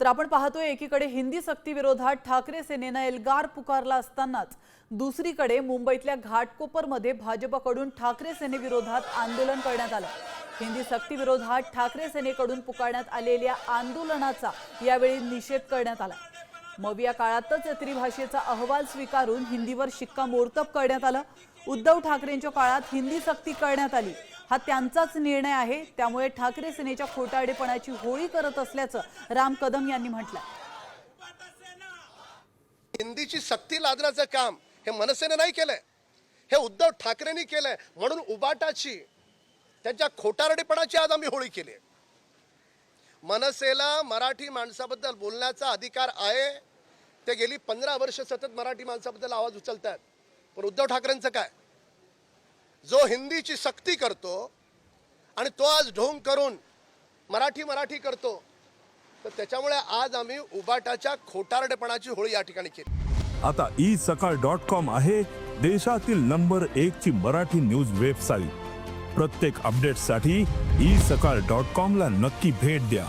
तर आपण पाहतोय एकीकडे हिंदी सक्ती विरोधात ठाकरे सेनेनं एल्गार पुकारला असतानाच दुसरीकडे मुंबईतल्या घाटकोपरमध्ये भाजपकडून ठाकरे सेनेविरोधात आंदोलन करण्यात आलं. हिंदी सक्ती विरोधात ठाकरे सेनेकडून पुकारण्यात आलेल्या आंदोलनाचा यावेळी निषेध करण्यात आला. मग या काळातच त्रिभाषेचा अहवाल स्वीकारून हिंदीवर शिक्कामोर्तब करण्यात आलं. उद्धव ठाकरेंच्या काळात हिंदी सक्ती करण्यात आली. हा त्यांचाच निर्णय आहे. त्यामुळे ठाकरे सेनेच्या खोटारडेपणाची होळी करत असल्याचं राम कदम यांनी म्हटलं हिंदीची सक्ती लादण्याचं काम हे मनसेने नाही केलंय. हे उद्धव ठाकरेंनी केलंय. म्हणून उबाटाची त्यांच्या खोटारडेपणाची आज आम्ही होळी केली मनसेला मराठी माणसाबद्दल बोलण्याचा अधिकार आहे. ते गेली पंधरा वर्ष सतत मराठी माणसाबद्दल आवाज उचलतात पण उद्धव ठाकरेंचं काय? जो हिंदीची सक्ती करतो आणि तो आज ढोंग करून मराठी मराठी करतो तर त्याच्यामुळे आज आम्ही उबाटाच्या खोटारडेपणाची होळी या ठिकाणी केली. आता ई सकाळ डॉट कॉम आहे देशातील नंबर एक ची मराठी न्यूज वेबसाईट. प्रत्येक अपडेटसाठी ई सकाळ डॉट कॉम ला नक्की भेट द्या.